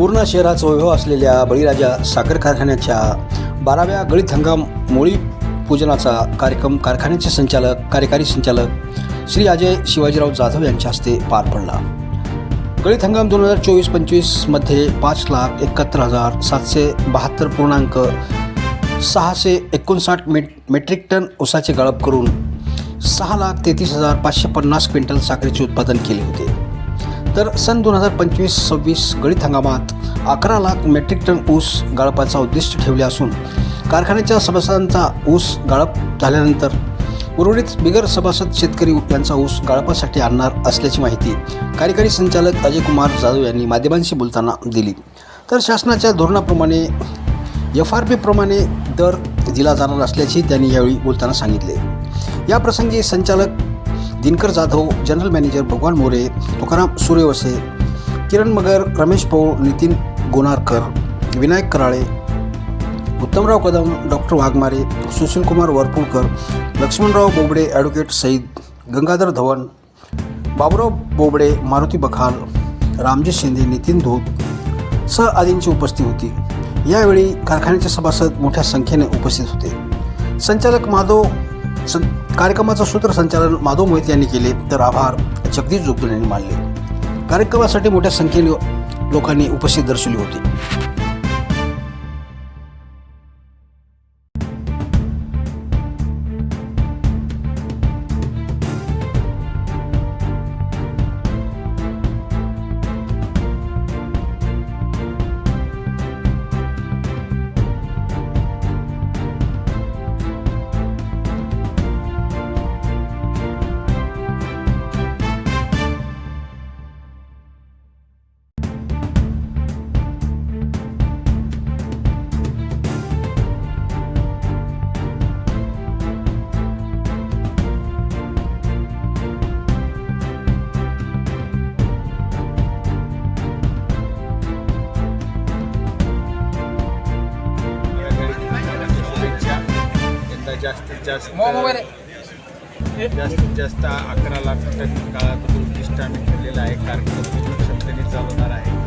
पूर्ण शहराचा वैभव असलेल्या बळीराजा साखर कारखान्याच्या बाराव्या गळीत हंगाम मोळी पूजनाचा कार्यक्रम कारखान्याचे संचालक कार्यकारी संचालक श्री अजय शिवाजीराव जाधव यांच्या हस्ते पार पडला. गळीत हंगाम दोन हजार चोवीस पंचवीसमध्ये पाच लाख एकाहत्तर हजार सातशे बहात्तर पूर्णांक सहाशे एकोणसाठ मेट मेट्रिक टन ऊसाचे गळप करून सहा लाख तेहतीस हजार पाचशे पन्नास क्विंटल साखरेचे उत्पादन केले होते. तर सन दोन हजार पंचवीस सव्वीस गळीत हंगामात अकरा लाख मेट्रिक टन ऊस गाळपाचा उद्दिष्ट ठेवले असून कारखान्याच्या सभासदांचा ऊस गाळप झाल्यानंतर उर्वरित बिगर सभासद शेतकरी यांचा ऊस गाळपासाठी आणणार असल्याची माहिती कार्यकारी संचालक अजय कुमार जाधव यांनी माध्यमांशी बोलताना दिली. तर शासनाच्या धोरणाप्रमाणे एफ आर पीप्रमाणे दर दिला जाणार असल्याचे त्यांनी यावेळी बोलताना सांगितले. याप्रसंगी संचालक Dinkar Jadhav general manager Bhagwan More Tukaram Suryavase Kiran Magar Ramesh Paul Nitin Gonarkar Vinayak Karale Uttamrao Kadam doctor Waghmare Sushilkumar Varpudkar Laxmanrao Bobde advocate Sayeed Gangadhar Dhawan Baburao Bobde Maruti Bakhal Ramji Shinde Nitin Dhoot सह आदींची उपस्थिती होती. यावेळी कारखान्याचे सभासद मोठ्या संख्येने उपस्थित होते. संचालक माधव सं कार्यक्रमाचं सूत्रसंचालन माधव मोहित यांनी केले तर आभार. जगदीश जोगदुल यांनी मानले. कार्यक्रमासाठी मोठ्या संख्येने लोकांनी उपस्थित दर्शवली होती. जास्तीत जास्त जास्तीत जास्त अकरा लाख टन काळात उद्दिष्ट आम्ही ठेवलेलं आहे कार्यक्रम क्षमतेने चालवणार आहे.